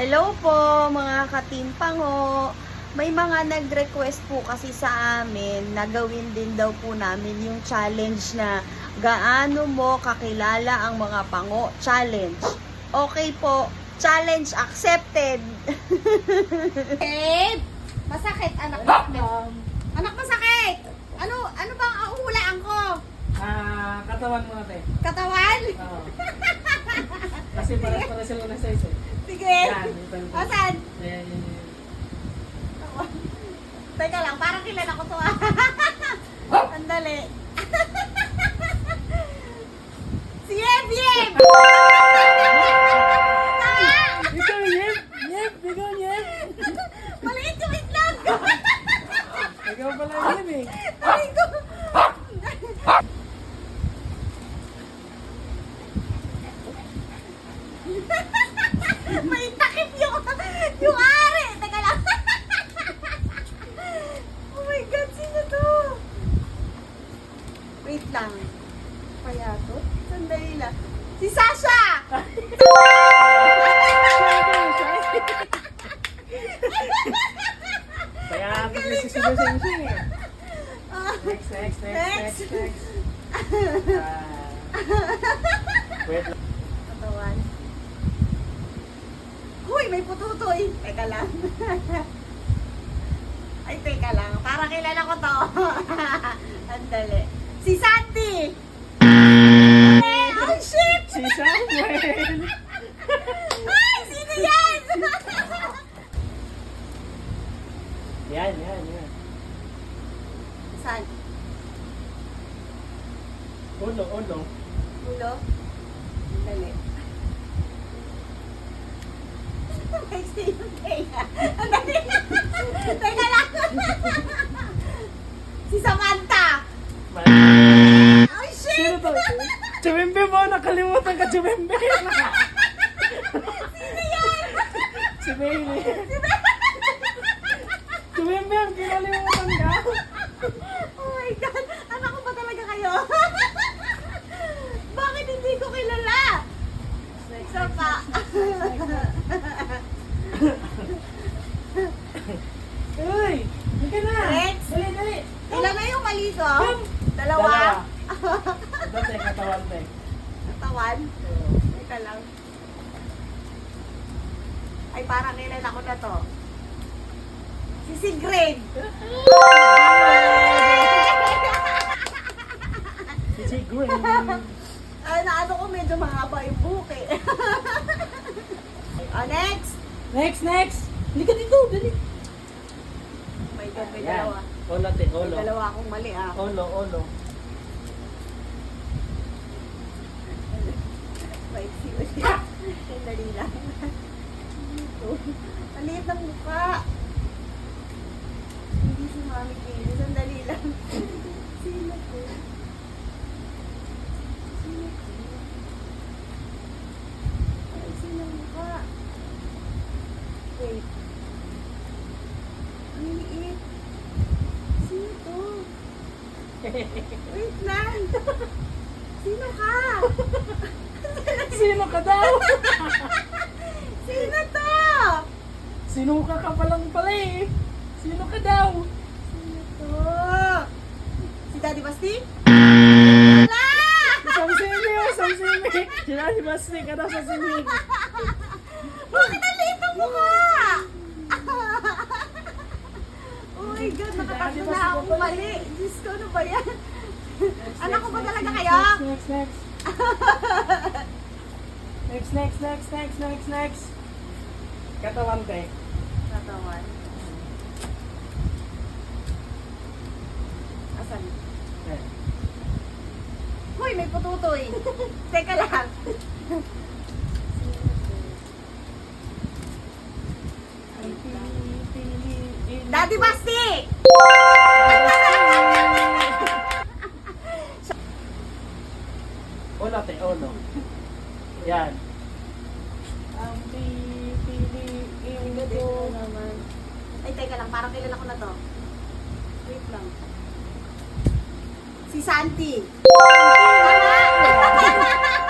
Hello po mga katimpango. May mga nag-request po kasi sa amin na gawin din daw po namin yung challenge na gaano mo kakilala ang mga pango challenge. Okay po, challenge accepted. Masakit! Masakit, anak masakit. Anak masakit! Ano, ano bang auhulaan ko? Ah, katawan mo natin. Katawan? Oo. Kasi para-para sila na size eh. Sige. Ayan, yan, yan. Teka lang, parang kilala ko to ah. Si Wait lang. Katawan. Huy, may pututoy. Teka lang. Ay, teka lang. Para kilala ko to. Andali. Si! Eh, oh, shit! Si Samuel! Ay, sino yan? Yan, yan, yan. San? Ulo, ulo. Ulo? Andali. May sino kaya? Andali. Teka lang. si Samantha! Oh, Sino shit! to? Chumembe mo, nakalimutan ka, Chumembe! Sino yan? si Bailey. Chumembe, ang kinalimutan ka. Oh my God! Anak ko ba talaga kayo? Bakit hindi ko kilala? Isa pa. Uy! Hindi na! Next. Dali, dali! Ilan na yung mali ko? Come. Dalawa? Ito, katawan, te. Katawan? Teka lang. Ay, parang kilala ko na to. Si Sigrid. Si si Green. Ay, naano ko medyo mahaba yung buhok eh. oh, next. Next, next! Halika dito, dali. Oh my God, may Yan. dalawa. Olo, te, May olo. dalawa akong mali ah. Olo, olo. Wait, si Sandali lang. Ang liit ng mukha. Hindi si Mami Kaylee. Sandali lang. Sino to? Sino? Ay, sino ang mukha? Wait. Ang liit. Sino to? Wait lang. Sino ka? Sino ka daw? Sino to? Sino ka ka palang pala eh? Sino ka daw? Sino to? Si Daddy Basti? Wala! Sam Simi, oh, Sam Simi. Sila si Basti ka daw sa Simi. Bakit ang liit ang mukha? oh my God, nakatatlo na ako mali. Diyos ko, ano ba yan? Anak ko ba talaga kayo? Next, next, next. Next, next, next, next, next, next. Katawan, te. Natawan. Asan? Eh. Hoy, may pututoy. Teka lang. Daddy Basti! Ulo, te, ulo. Yan. Ang pipiliin ko naman. Ay, teka lang. Parang kilala ko na to. Wait lang. Si Santi.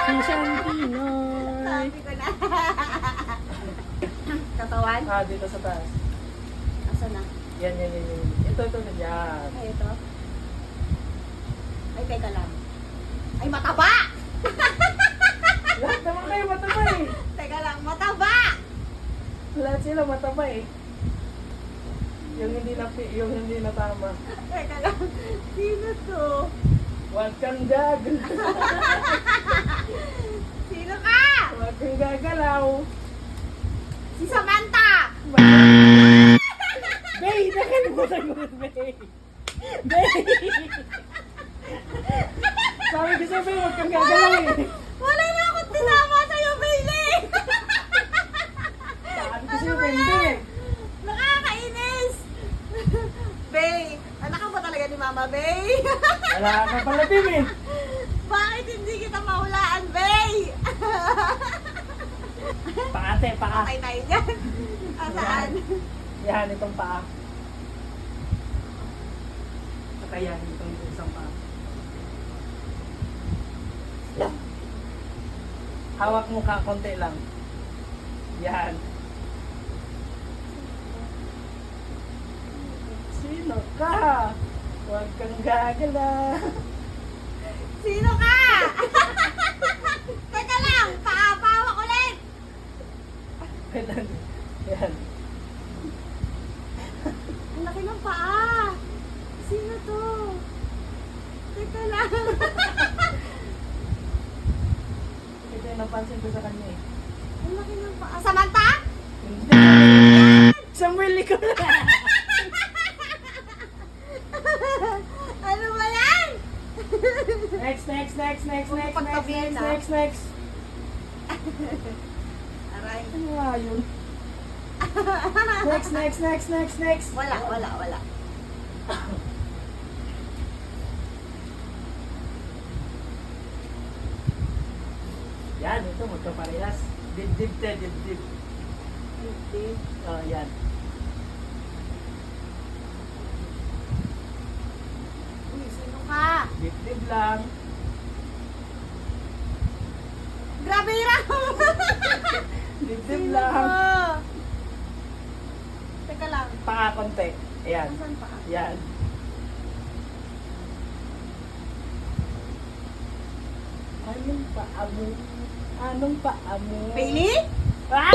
Si Santinoy. Sabi ko na. Katawan? Ah, dito sa taas. Asa na? Yan, yan, yan, yan. Ito, ito, yan. Ay, ito. Ay, teka lang. Ay, mataba! Lahat naman kayo mataba eh. Teka lang, mataba! Lahat sila mataba eh. Yung hindi na, yung hindi na tama. Teka lang, sino to? Huwag kang gagal. Sino ka? Huwag kang gagalaw. Si Samantha! Bay! Nakalimutan ko Bay! Bay! Sabi ko sa'yo, Bay, huwag kang gagalaw eh. Wala na akong tinama sa'yo, Bailey! Yan? Nakakainis! Bay, anak ka ba talaga ni Mama, Bay? Wala ka pala, Tim eh. Bakit hindi kita mahulaan, Bay? Paate, paa. Patay tayo dyan. Asaan? Yan, itong paa. Saka yan, itong isang paa. Hawak mo ka, konti lang. Yan. Ka? Huwag kang gagala. Sino ka? Teka lang, paapawak ulit. Yan. Ang laki ng paa. Sino to? Teka lang. Ito yung napansin ko sa kanya eh. Ang laki ng paa. Samantha? Hindi. Samuel Licor. ano ba yan? next, next, next, next, next, next, next, next, next. Aray. Ano nga yun? Next, next, next, next, next. Wala, wala, wala. Yan, ito magkaparehas. Dibdib te, dibdib. Hindi. Oh, yan. Uy, sino ka? Dibdib lang. Grabe hirap! Dibdib lang. ka? Teka lang. Paa konti. Ayan. Pa? Yan. Anong paa mo? Anong paa mo? Bailey? Ah!